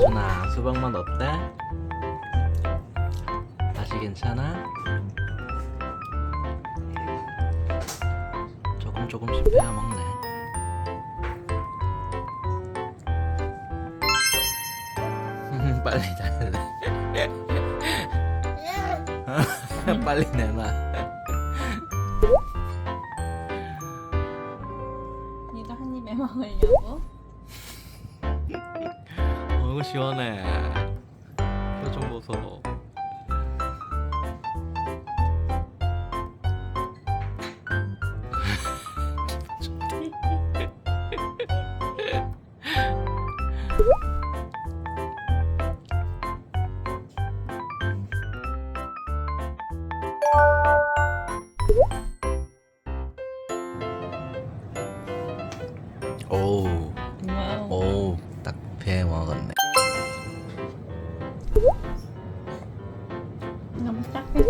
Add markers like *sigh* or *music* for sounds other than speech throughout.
준아 수박 맛 어때? 맛이 괜찮아? 조금 조금씩 빼야 먹네. 빨리 달래. *laughs* 빨리 내놔. 니도 한 입에 먹으려고? *laughs* 어이구 시원해. 표정 보소. *laughs*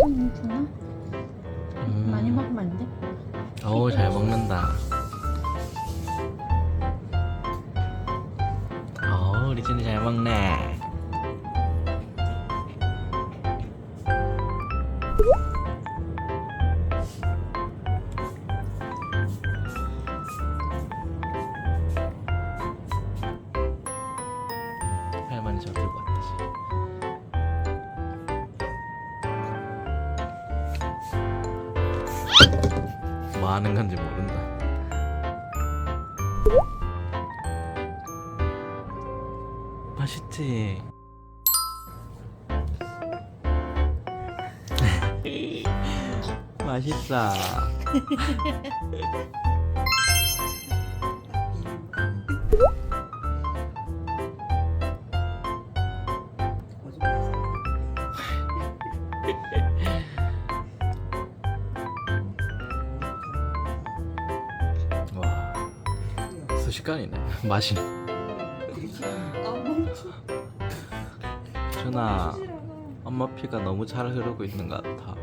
음. 많이 먹으면 안 돼? 어우, 잘 먹는다. 어우, 우리 진이 잘 먹네. 할머니 저 들고 왔다, 지 뭐 하는 건지 모른다. 맛있지? *laughs* 맛있어. *laughs* 순식간이네. *laughs* 맛이. 준아, 엄마 피가 너무 잘 흐르고 있는 것 같아.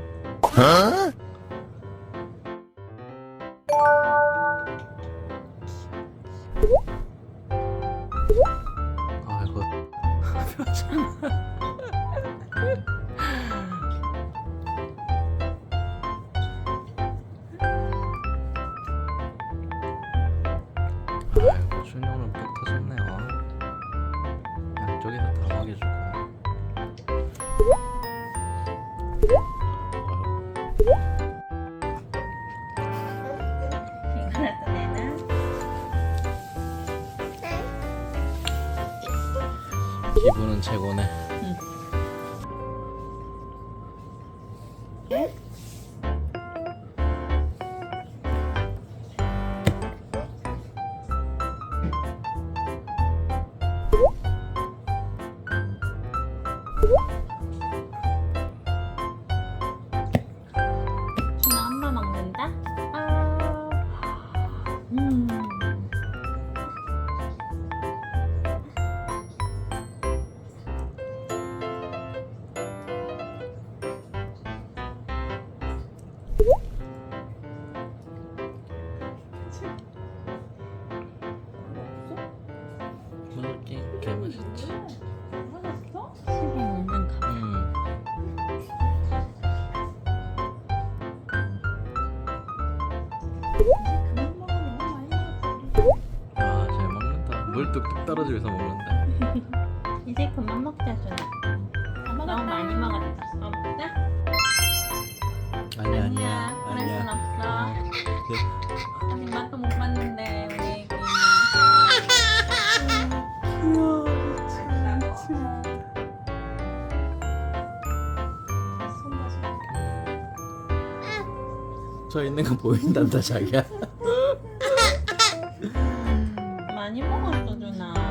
오늘 푹 터졌네요. 양쪽에서 다 먹여주고. 기분은 최고네. 준 먹을게. 개 맛있지. 술이 먹는 가. 음. 그만 먹어 너무 많이 먹었어. 아, 잘 먹는다. 물 뚝뚝 떨어지면서 먹는다. *laughs* 이제 그만 먹자 준아. 너무 많이 먹었다. 어, 먹자? 네. 아직 맛도 못 봤는데. 저 있는 거 보인단다, 자기야. 많이 먹었어 준아.